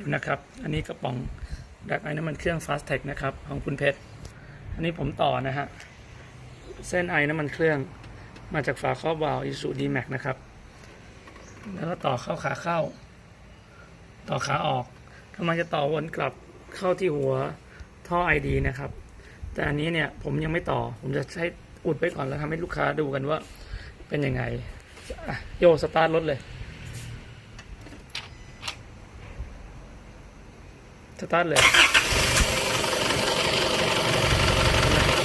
ดูนะครับ อันนี้กระป๋องดักไอ้น้ำมันเครื่อง Fast Tech นะครับของคุณเพชร อันนี้ผมต่อนะฮะ เส้นไอ้น้ำมันเครื่องมาจากฝาครอบวาล์วอิสุดีแม็กนะครับ แล้วก็ต่อเข้าขาเข้า ต่อขาออกกำลังจะต่อวนกลับเข้าที่หัวท่อไอดีนะครับ แต่อันนี้เนี่ยผมยังไม่ต่อ ผมจะใช้อุดไปก่อนแล้วทำให้ลูกค้าดูกันว่าเป็นยังไงโยสตาร์ทรถเลย สตาร์ทเลย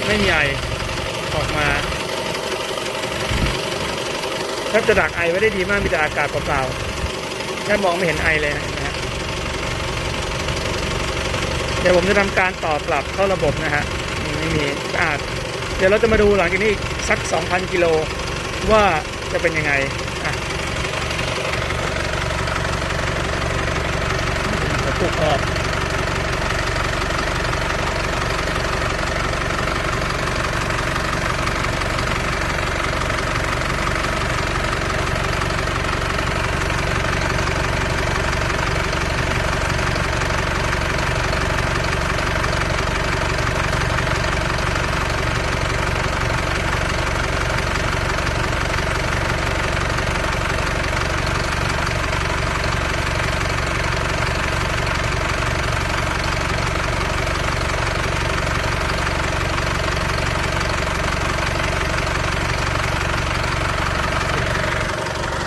ไม่มีไอออกมาแทบจะดักไอไว้ได้ดีมากมีแต่อากาศเปล่าๆแค่มองไม่เห็นไอเลยนะฮะเดี๋ยวผมจะทำการต่อกลับเข้าระบบนะฮะไม่มีสะอาดเดี๋ยวเราจะมาดูหลังจากนี้อีกสัก 2,000 กิโลว่าจะเป็นยังไงอะกระปุกออก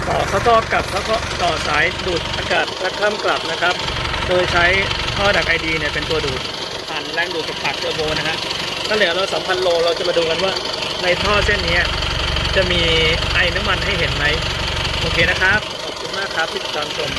ต่อเขาต่อกลับแล้วก็ต่อสายดูดอากาศและข้ามกลับนะครับ โดยใช้ท่อดักไอดีเนี่ยเป็นตัวดูดผ่านแรงดูดกับปากเทอร์โบนะฮะถ้าเหลือเรา2,000โลเราจะมาดูกันว่าในท่อเส้นนี้จะมีไอน้ำมันให้เห็นไหมโอเคนะครับ ขอบคุณมากครับที่ติดตามชม